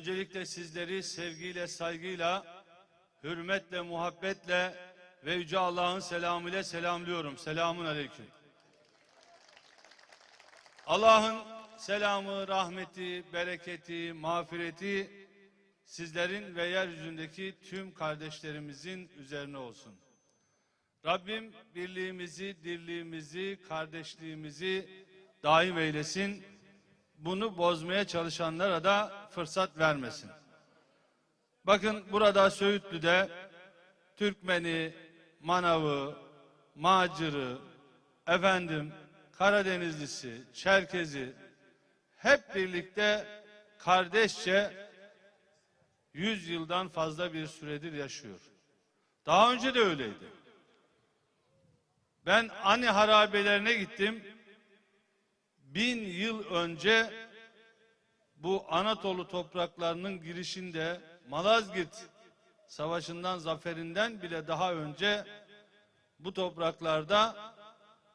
Öncelikle sizleri sevgiyle, saygıyla, hürmetle, muhabbetle ve Yüce Allah'ın selamıyla selamlıyorum. Selamun aleyküm. Allah'ın selamı, rahmeti, bereketi, mağfireti sizlerin ve yeryüzündeki tüm kardeşlerimizin üzerine olsun. Rabbim birliğimizi, dirliğimizi, kardeşliğimizi daim eylesin. Bunu bozmaya çalışanlara da fırsat vermesin. Bakın burada Söğütlü'de Türkmeni, Manavı, Macırı, efendim Karadenizlisi, Çerkezi hep birlikte kardeşçe 100 yıldan fazla bir süredir yaşıyor. Daha önce de öyleydi. Ben Ani harabelerine gittim. Bin yıl önce bu Anadolu topraklarının girişinde Malazgirt Savaşı'ndan zaferinden bile daha önce bu topraklarda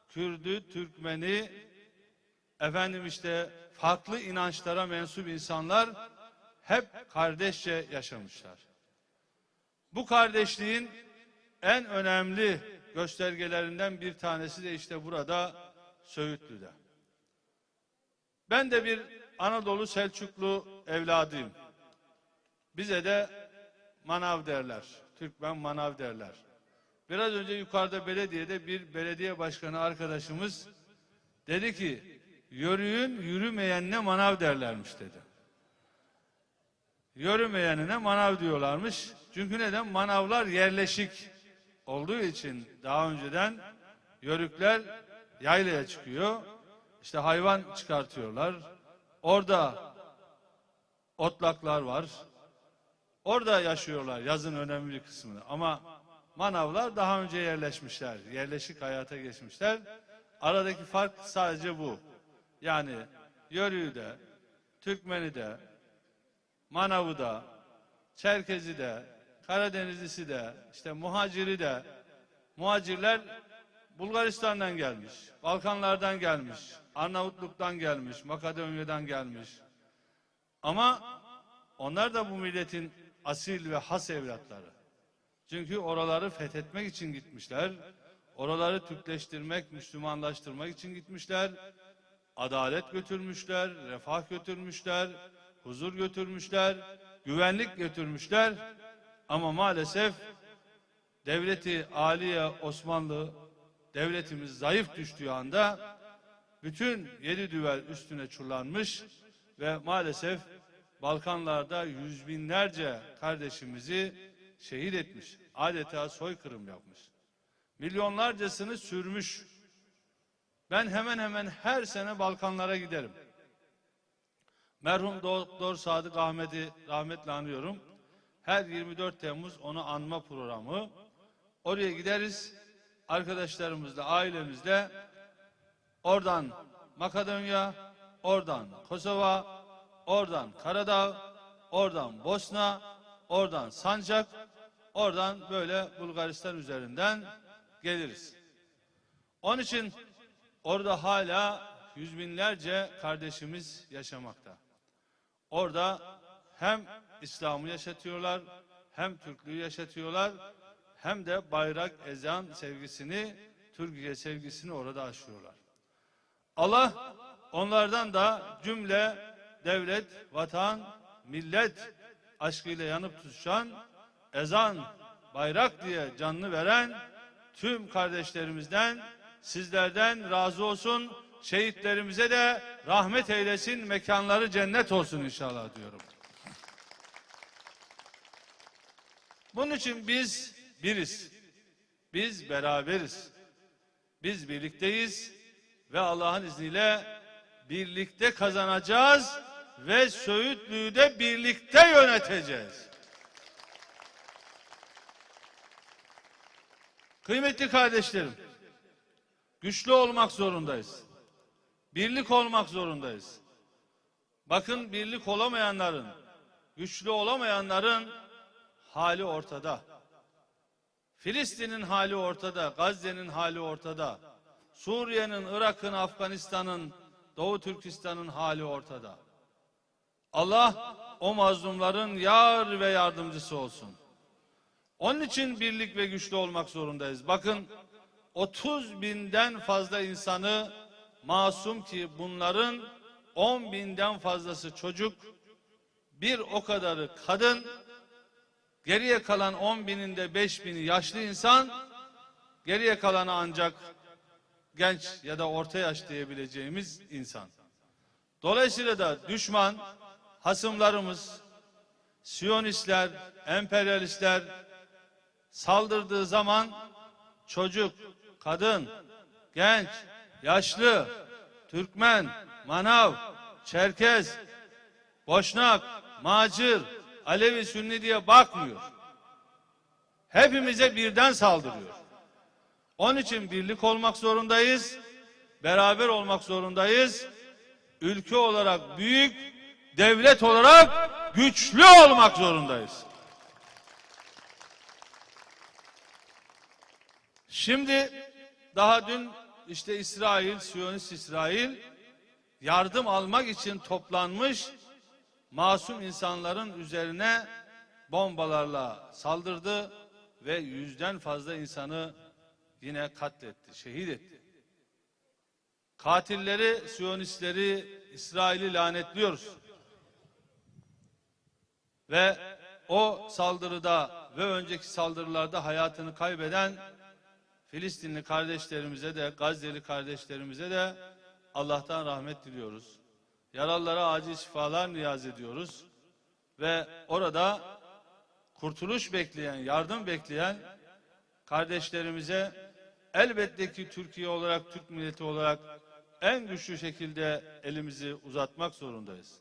Kürdü, Türkmeni, efendim işte farklı inançlara mensup insanlar hep kardeşçe yaşamışlar. Bu kardeşliğin en önemli göstergelerinden bir tanesi de işte burada Söğütlü'de. Ben de bir Anadolu Selçuklu evladıyım. Bize de manav derler. Türkmen manav derler. Biraz önce yukarıda belediyede bir belediye başkanı arkadaşımız dedi ki yürüyün yürümeyenine manav derlermiş dedi. Yürümeyenine manav diyorlarmış. Çünkü neden? Manavlar yerleşik olduğu için daha önceden yörükler yaylaya çıkıyor. İşte hayvan çıkartıyorlar. Orada otlaklar var. Orada yaşıyorlar yazın önemli bir kısmını. Ama manavlar daha önce yerleşmişler. Yerleşik hayata geçmişler. Aradaki fark sadece bu. Yani Yörüğü de, Türkmeni de, Manavı da, Çerkezi de, Karadenizlisi de, işte muhaciri de, muhacirler Bulgaristan'dan gelmiş, Balkanlardan gelmiş, Arnavutluk'tan gelmiş, Makedonya'dan gelmiş. Ama onlar da bu milletin asil ve has evlatları. Çünkü oraları fethetmek için gitmişler. Oraları Türkleştirmek, Müslümanlaştırmak için gitmişler. Adalet götürmüşler, refah götürmüşler, huzur götürmüşler, güvenlik götürmüşler. Ama maalesef devleti Aliye Osmanlı devletimiz zayıf düştüğü anda bütün yedi düvel üstüne çullanmış ve maalesef Balkanlarda yüz binlerce kardeşimizi şehit etmiş. Adeta soykırım yapmış. Milyonlarcasını sürmüş. Ben hemen hemen her sene Balkanlara giderim. Merhum Doktor Sadık Ahmet'i rahmetle anıyorum. Her 24 Temmuz onu anma programı. Oraya gideriz. Arkadaşlarımızla, ailemizle oradan Makedonya, oradan Kosova, oradan Karadağ, oradan Bosna, oradan Sancak, oradan böyle Bulgaristan üzerinden geliriz. Onun için orada hala yüz binlerce kardeşimiz yaşamakta. Orada hem İslam'ı yaşatıyorlar, hem Türklüğü yaşatıyorlar, hem de bayrak, ezan sevgisini, Türkiye sevgisini orada aşıyorlar. Allah onlardan da cümle devlet, vatan, millet aşkıyla yanıp tutuşan, ezan, bayrak diye canını veren tüm kardeşlerimizden, sizlerden razı olsun. Şehitlerimize de rahmet eylesin, mekanları cennet olsun inşallah diyorum. Bunun için biz biriz. Biz beraberiz. Biz birlikteyiz ve Allah'ın izniyle birlikte kazanacağız ve Söğütlü'yü de birlikte yöneteceğiz. Kıymetli kardeşlerim, güçlü olmak zorundayız. Birlik olmak zorundayız. Bakın birlik olamayanların, güçlü olamayanların hali ortada. Filistin'in hali ortada, Gazze'nin hali ortada. Suriye'nin, Irak'ın, Afganistan'ın, Doğu Türkistan'ın hali ortada. Allah o mazlumların yar ve yardımcısı olsun. Onun için birlik ve güçlü olmak zorundayız. Bakın 30 binden fazla insanı masum ki bunların 10 binden fazlası çocuk, bir o kadarı kadın, geriye kalan 10 bininde 5 bini yaşlı insan, geriye kalanı ancak genç ya da orta yaş diyebileceğimiz insan. Dolayısıyla da düşman, hasımlarımız, Siyonistler, emperyalistler saldırdığı zaman çocuk, kadın, genç, yaşlı, Türkmen, Manav, Çerkez, Boşnak, Macir, Alevi, Sünni diye bakmıyor. Hepimize birden saldırıyor. Onun için birlik olmak zorundayız. Beraber olmak zorundayız. Ülke olarak büyük, devlet olarak güçlü olmak zorundayız. Şimdi daha dün işte İsrail, Siyonist İsrail yardım almak için toplanmış masum insanların üzerine bombalarla saldırdı ve yüzden fazla insanı yine katletti, şehit etti. Katilleri, Siyonistleri, İsrail'i lanetliyoruz. Ve o saldırıda ve önceki saldırılarda hayatını kaybeden Filistinli kardeşlerimize de, Gazze'li kardeşlerimize de Allah'tan rahmet diliyoruz. Yaralılara acil şifalar niyaz ediyoruz. Ve orada kurtuluş bekleyen, yardım bekleyen kardeşlerimize elbette ki Türkiye olarak, Türk milleti olarak en güçlü şekilde elimizi uzatmak zorundayız.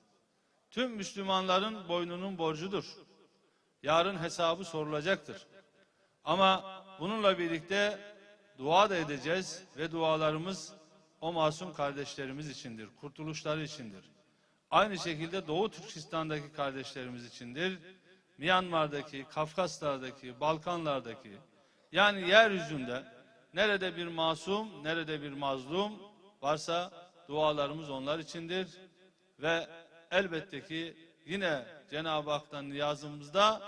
Tüm Müslümanların boynunun borcudur. Yarın hesabı sorulacaktır. Ama bununla birlikte dua da edeceğiz ve dualarımız o masum kardeşlerimiz içindir, kurtuluşları içindir. Aynı şekilde Doğu Türkistan'daki kardeşlerimiz içindir. Myanmar'daki, Kafkaslar'daki, Balkanlardaki yani yeryüzünde nerede bir masum, nerede bir mazlum varsa dualarımız onlar içindir ve elbette ki yine Cenab-ı Hak'tan niyazımızda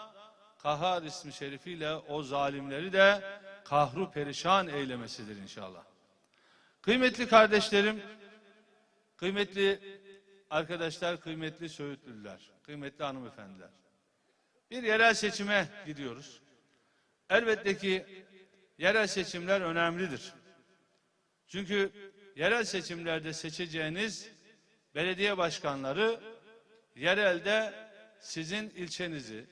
Kahhar ismi şerifiyle o zalimleri de kahru perişan eylemesidir inşallah. Kıymetli kardeşlerim, kıymetli arkadaşlar, kıymetli Söğütlüler, kıymetli hanımefendiler. Bir yerel seçime gidiyoruz. Elbette ki yerel seçimler önemlidir. Çünkü yerel seçimlerde seçeceğiniz belediye başkanları yerelde sizin ilçenizi,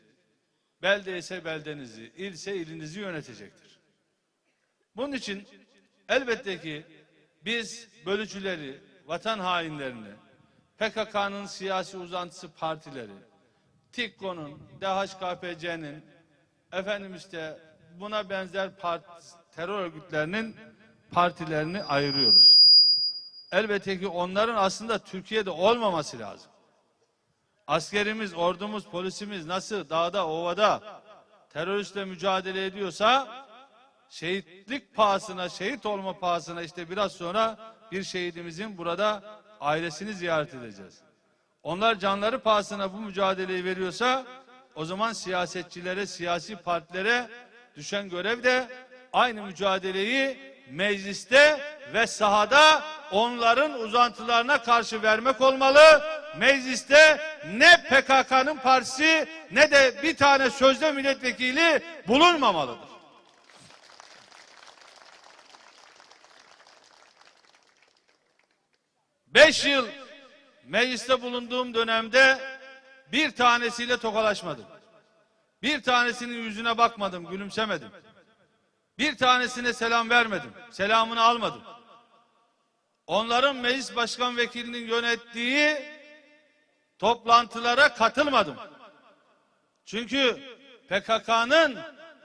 belde ise beldenizi, ilse ilinizi yönetecektir. Bunun için elbette ki biz bölücüleri, vatan hainlerini, PKK'nın siyasi uzantısı partileri, TİKKO'nun, DHKPC'nin, efendim işte buna benzer part, terör örgütlerinin partilerini ayırıyoruz. Elbette ki onların aslında Türkiye'de olmaması lazım. Askerimiz, ordumuz, polisimiz nasıl dağda, ovada teröristle mücadele ediyorsa şehitlik pahasına, şehit olma pahasına işte biraz sonra bir şehidimizin burada ailesini ziyaret edeceğiz. Onlar canları pahasına bu mücadeleyi veriyorsa o zaman siyasetçilere, siyasi partilere düşen görev de aynı mücadeleyi mecliste ve sahada onların uzantılarına karşı vermek olmalı. Mecliste ne PKK'nın partisi ne de bir tane sözde milletvekili bulunmamalıdır. Beş yıl mecliste bulunduğum dönemde bir tanesiyle tokalaşmadım. Bir tanesinin yüzüne bakmadım, gülümsemedim. Bir tanesine selam vermedim, selamını almadım. Onların meclis başkan vekilinin yönettiği toplantılara katılmadım. Çünkü PKK'nın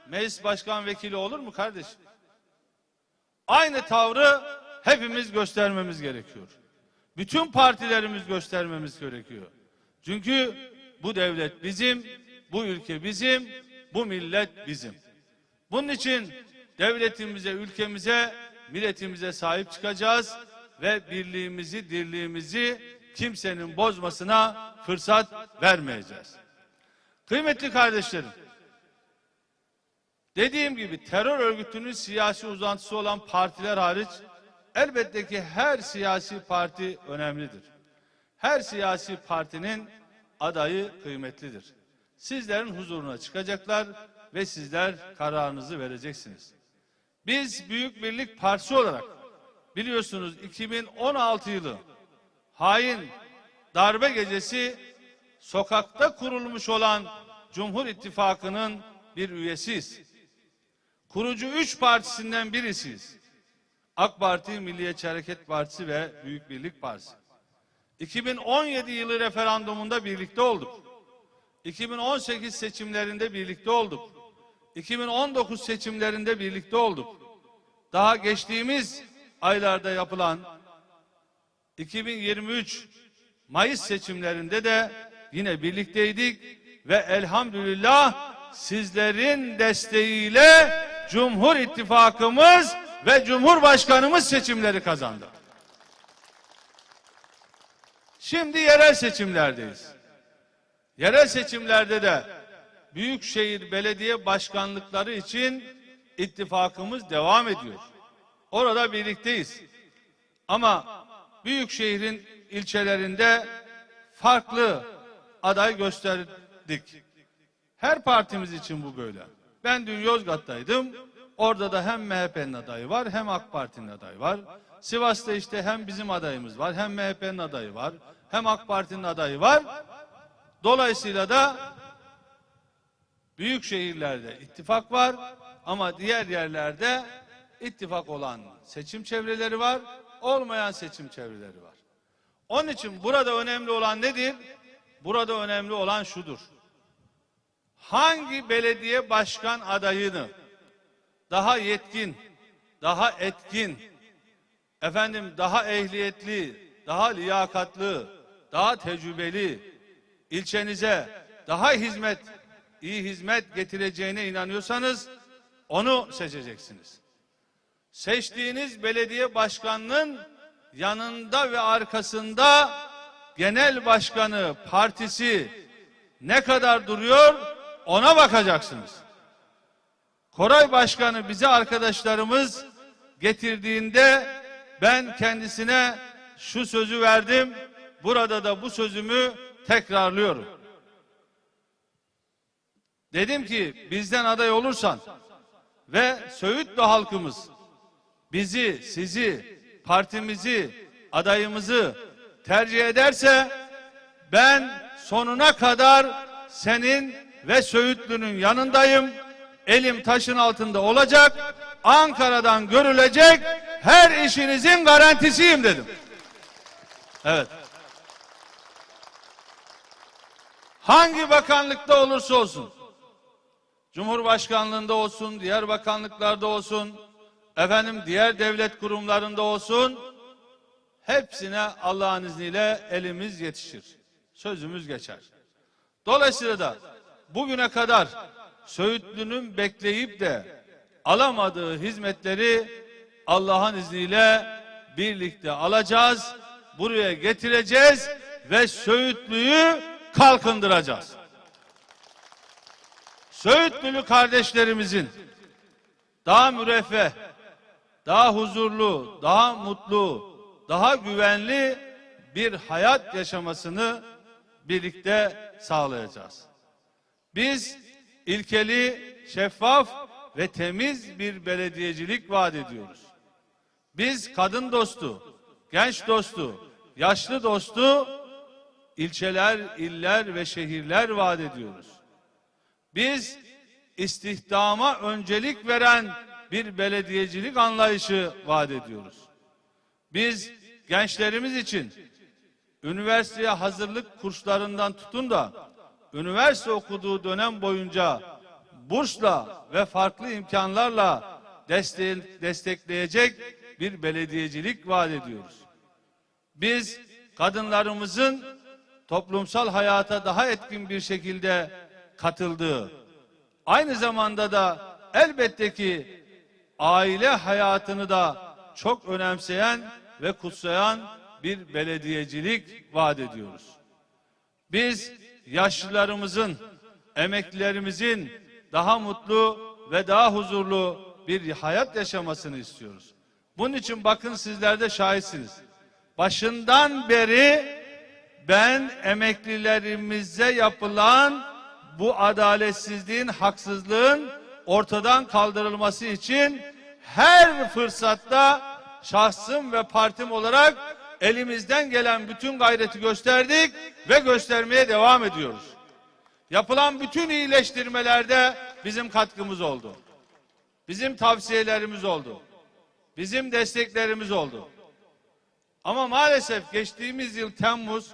meclis başkan vekili olur mu kardeşim? Aynı tavrı hepimiz göstermemiz gerekiyor. Bütün partilerimiz göstermemiz gerekiyor. Çünkü bu devlet bizim, bu ülke bizim, bu millet bizim. Bunun için devletimize, ülkemize, milletimize sahip çıkacağız ve birliğimizi, dirliğimizi kimsenin bozmasına fırsat vermeyeceğiz. Kıymetli kardeşlerim, dediğim gibi terör örgütünün siyasi uzantısı olan partiler hariç elbette ki her siyasi parti önemlidir. Her siyasi partinin adayı kıymetlidir. Sizlerin huzuruna çıkacaklar ve sizler kararınızı vereceksiniz. Biz Büyük Birlik Partisi olarak biliyorsunuz 2016 yılı hain darbe gecesi sokakta kurulmuş olan Cumhur İttifakı'nın bir üyesiyiz. Kurucu üç partisinden birisiyiz. AK Parti, Milliyetçi Hareket Partisi ve Büyük Birlik Partisi. 2017 yılı referandumunda birlikte olduk. 2018 seçimlerinde birlikte olduk. 2019 seçimlerinde birlikte olduk. Daha geçtiğimiz aylarda yapılan 2023 Mayıs seçimlerinde de yine birlikteydik ve elhamdülillah sizlerin desteğiyle Cumhur İttifakımız ve Cumhurbaşkanımız seçimleri kazandı. Şimdi yerel seçimlerdeyiz. Yerel seçimlerde de büyükşehir belediye başkanlıkları için ittifakımız devam ediyor. Orada birlikteyiz. Ama büyük şehrin ilçelerinde farklı aday gösterdik. Her partimiz için bu böyle. Ben dün Yozgat'taydım. Orada da hem MHP'nin adayı var hem AK Parti'nin adayı var. Sivas'ta işte hem bizim adayımız var hem MHP'nin adayı var hem AK Parti'nin adayı var. Dolayısıyla da büyük şehirlerde ittifak var ama diğer yerlerde ittifak olan seçim çevreleri var, olmayan seçim çevreleri var. Onun için burada önemli olan nedir? Burada önemli olan şudur. Hangi belediye başkan adayını daha yetkin, daha etkin, efendim daha ehliyetli, daha liyakatlı, daha tecrübeli, ilçenize daha hizmet, iyi hizmet getireceğine inanıyorsanız onu seçeceksiniz. Seçtiğiniz belediye başkanının yanında ve arkasında genel başkanı, partisi ne kadar duruyor ona bakacaksınız. Koray Başkanı bize arkadaşlarımız getirdiğinde ben kendisine şu sözü verdim. Burada da bu sözümü tekrarlıyorum. Dedim ki bizden aday olursan ve Söğütlü halkımız bizi, sizi, partimizi, adayımızı tercih ederse ben sonuna kadar senin ve Söğütlü'nün yanındayım. Elim taşın altında olacak. Ankara'dan görülecek her işinizin garantisiyim dedim. Evet. Hangi bakanlıkta olursa olsun, Cumhurbaşkanlığında olsun, diğer bakanlıklarda olsun, efendim diğer devlet kurumlarında olsun, hepsine Allah'ın izniyle elimiz yetişir. Sözümüz geçer. Dolayısıyla da bugüne kadar Söğütlü'nün bekleyip de alamadığı hizmetleri Allah'ın izniyle birlikte alacağız, buraya getireceğiz ve Söğütlü'yü kalkındıracağız. Söğütlülü kardeşlerimizin daha müreffeh, daha huzurlu, daha mutlu, daha güvenli bir hayat yaşamasını birlikte sağlayacağız. Biz ilkeli, şeffaf ve temiz bir belediyecilik vaat ediyoruz. Biz kadın dostu, genç dostu, yaşlı dostu ilçeler, iller ve şehirler vaat ediyoruz. Biz istihdama öncelik veren bir belediyecilik anlayışı vaat ediyoruz. Biz gençlerimiz için üniversiteye hazırlık kurslarından tutun da üniversite okuduğu dönem boyunca bursla ve farklı imkanlarla deste- destekleyecek bir belediyecilik vaat ediyoruz. Biz kadınlarımızın toplumsal hayata daha etkin bir şekilde katıldığı, aynı zamanda da elbette ki aile hayatını da çok önemseyen ve kutsayan bir belediyecilik vaat ediyoruz. Biz yaşlılarımızın, emeklilerimizin daha mutlu ve daha huzurlu bir hayat yaşamasını istiyoruz. Bunun için bakın sizler de şahitsiniz. Başından beri ben emeklilerimize yapılan bu adaletsizliğin, haksızlığın ortadan kaldırılması için her fırsatta şahsım ve partim olarak elimizden gelen bütün gayreti gösterdik ve göstermeye devam ediyoruz. Yapılan bütün iyileştirmelerde bizim katkımız oldu. Bizim tavsiyelerimiz oldu. Bizim desteklerimiz oldu. Ama maalesef geçtiğimiz yıl Temmuz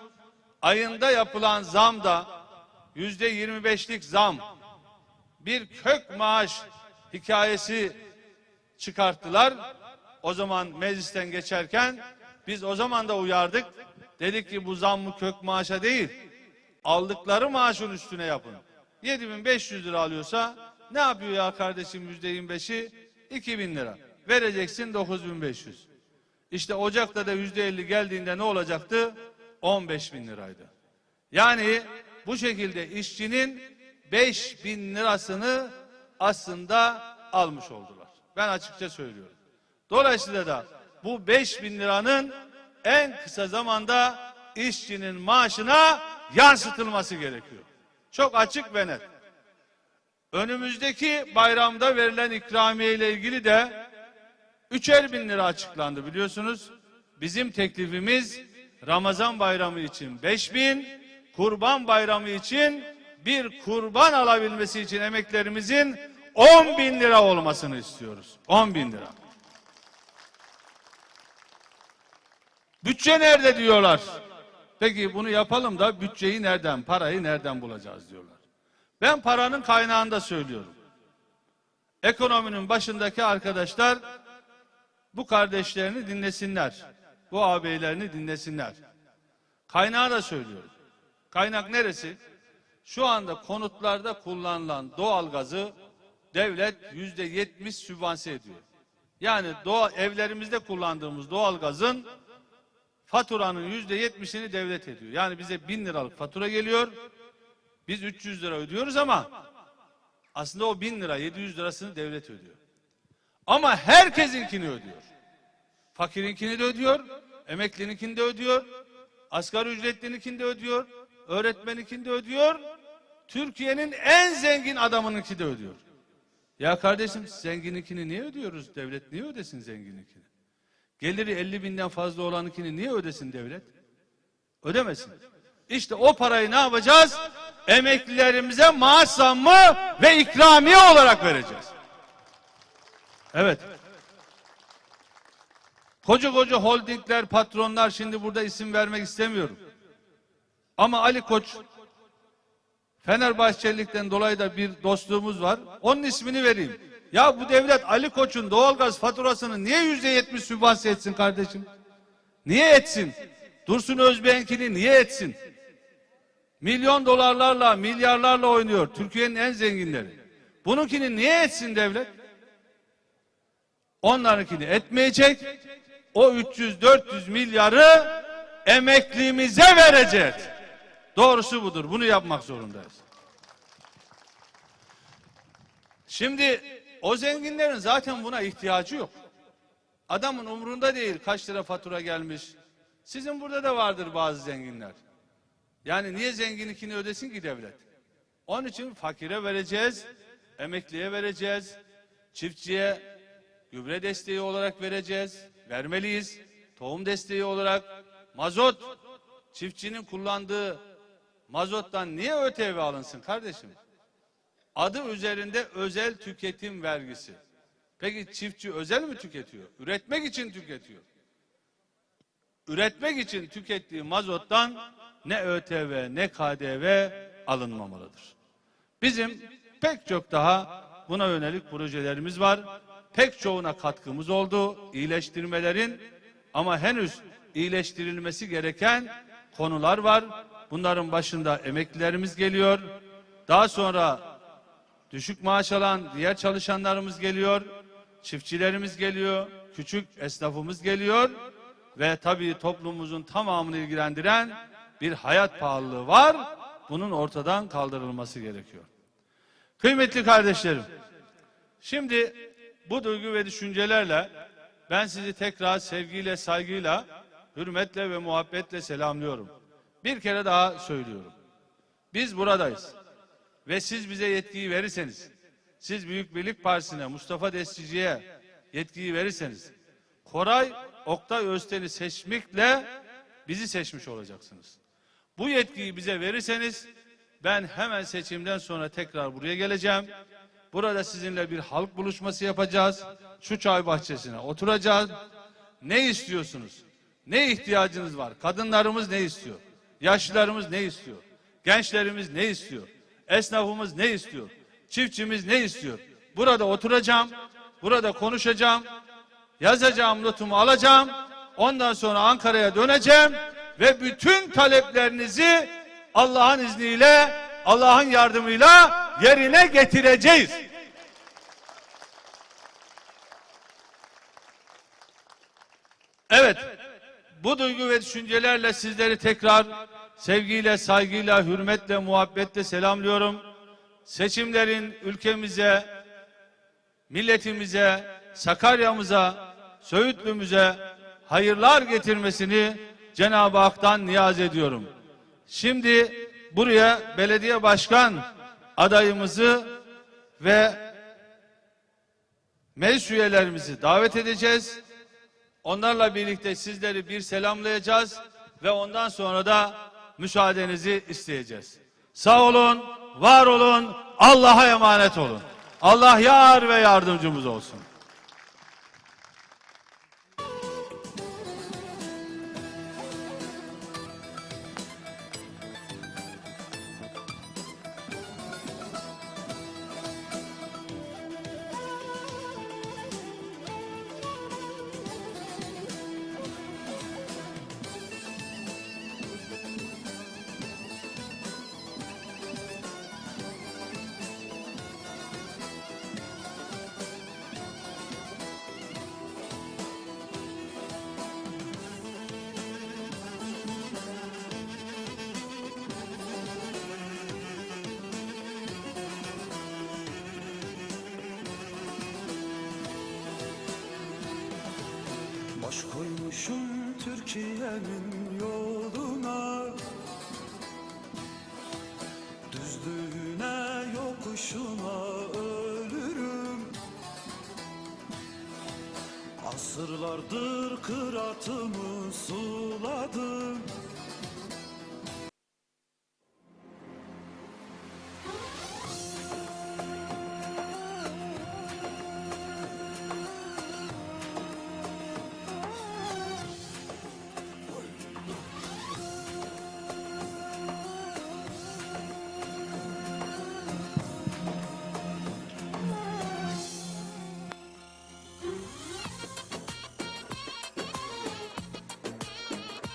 ayında yapılan zam da yüzde 25'lik zam bir kök maaş hikayesi çıkarttılar. O zaman meclisten geçerken biz o zaman da uyardık. Dedik ki bu zam mı kök maaşa değil. Aldıkları maaşın üstüne yapın. 7500 lira alıyorsa ne yapıyor ya kardeşim yüzde 25'i? 2000 lira. Vereceksin 9500. İşte Ocak'ta da yüzde 50 geldiğinde ne olacaktı? 15 bin liraydı. Yani bu şekilde işçinin 5 bin lirasını aslında almış oldular. Ben açıkça söylüyorum. Dolayısıyla da bu 5 bin liranın en kısa zamanda işçinin maaşına yansıtılması gerekiyor. Çok açık ve net. Önümüzdeki bayramda verilen ikramiye ile ilgili de üçer bin lira açıklandı biliyorsunuz. Bizim teklifimiz Ramazan bayramı için beş bin, kurban bayramı için bir kurban alabilmesi için emeklerimizin 10 bin lira olmasını istiyoruz. 10 bin lira. Bütçe nerede diyorlar. Peki bunu yapalım da bütçeyi nereden, parayı nereden bulacağız diyorlar. Ben paranın kaynağını da söylüyorum. Ekonominin başındaki arkadaşlar bu kardeşlerini dinlesinler. Bu ağabeylerini dinlesinler. Kaynağı da söylüyorum. Kaynak neresi? Şu anda konutlarda kullanılan doğalgazı devlet yüzde yetmiş sübvanse ediyor. Yani doğa, evlerimizde kullandığımız doğalgazın faturanın yüzde yetmişini devlet ediyor. Yani bize bin liralık fatura geliyor. Biz 300 lira ödüyoruz ama aslında o bin lira 700 lirasını devlet ödüyor. Ama herkesinkini ödüyor. Fakirinkini de ödüyor, emeklininkini de ödüyor, asgari ücretlininkini de ödüyor, öğretmeninkini de ödüyor, Türkiye'nin en zengin adamınınki de ödüyor. Ya kardeşim zengininkini niye ödüyoruz? Devlet niye ödesin zengininkini? Geliri 50 binden fazla olanınkini niye ödesin devlet? Ödemesin. İşte o parayı ne yapacağız? Emeklilerimize maaş zammı ve ikramiye olarak vereceğiz. Evet. Koca koca holdingler, patronlar şimdi burada isim vermek istemiyorum. Ama Ali Koç Fenerbahçelilikten dolayı da bir dostluğumuz var. Onun ismini vereyim. Ya bu devlet Ali Koç'un doğalgaz faturasını niye yüzde yetmiş sübvanse etsin kardeşim? Niye etsin? Dursun Özbey'inkini niye etsin? Milyon dolarlarla, milyarlarla oynuyor. Türkiye'nin en zenginleri. Bununkini niye etsin devlet? Onlarınkini etmeyecek. O 300-400 milyarı emeklimize vereceğiz. Doğrusu budur. Bunu yapmak zorundayız. Şimdi o zenginlerin zaten buna ihtiyacı yok. Adamın umrunda değil kaç lira fatura gelmiş. Sizin burada da vardır bazı zenginler. Yani niye zengininkini ödesin ki devlet? Onun için fakire vereceğiz, emekliye vereceğiz, çiftçiye gübre desteği olarak vereceğiz, vermeliyiz. Tohum desteği olarak, mazot, çiftçinin kullandığı mazottan niye ÖTV alınsın kardeşim? Adı üzerinde özel tüketim vergisi. Peki çiftçi özel mi tüketiyor? Üretmek için tüketiyor. Üretmek için tükettiği mazottan ne ÖTV ne KDV alınmamalıdır. Bizim pek çok daha buna yönelik projelerimiz var. Pek çoğuna katkımız oldu. iyileştirmelerin ama henüz iyileştirilmesi gereken konular var. Bunların başında emeklilerimiz geliyor. Daha sonra düşük maaş alan diğer çalışanlarımız geliyor. Çiftçilerimiz geliyor. Küçük esnafımız geliyor. ve tabii toplumumuzun tamamını ilgilendiren bir hayat pahalılığı var. Bunun ortadan kaldırılması gerekiyor. Kıymetli kardeşlerim, şimdi bu duygu ve düşüncelerle ben sizi tekrar sevgiyle, saygıyla, hürmetle ve muhabbetle selamlıyorum. Bir kere daha söylüyorum. Biz buradayız. Ve siz bize yetkiyi verirseniz, siz Büyük Birlik Partisi'ne, Mustafa Destici'ye yetkiyi verirseniz, Koray Oktay Özten'i seçmekle bizi seçmiş olacaksınız. Bu yetkiyi bize verirseniz, ben hemen seçimden sonra tekrar buraya geleceğim. Burada sizinle bir halk buluşması yapacağız. Şu çay bahçesine oturacağız. Ne istiyorsunuz? Ne ihtiyacınız var? Kadınlarımız ne istiyor? Yaşlılarımız ne istiyor? Gençlerimiz ne istiyor? Esnafımız ne istiyor? Çiftçimiz ne istiyor? Burada oturacağım. Burada konuşacağım. Yazacağım notumu alacağım. Ondan sonra Ankara'ya döneceğim ve bütün taleplerinizi Allah'ın izniyle, Allah'ın yardımıyla yerine getireceğiz. Evet, bu duygu ve düşüncelerle sizleri tekrar sevgiyle, saygıyla, hürmetle, muhabbetle selamlıyorum. Seçimlerin ülkemize, milletimize, Sakarya'mıza, Söğütlü'müze hayırlar getirmesini Cenab-ı Hak'tan niyaz ediyorum. Şimdi buraya belediye başkan adayımızı ve meclis üyelerimizi davet edeceğiz. Onlarla birlikte sizleri bir selamlayacağız ve ondan sonra da müsaadenizi isteyeceğiz. Sağ olun, var olun, Allah'a emanet olun. Allah yar ve yardımcımız olsun. Türkiye'nin yoluna Düzlüğüne yokuşuna ölürüm. Asırlardır kıratımı suladım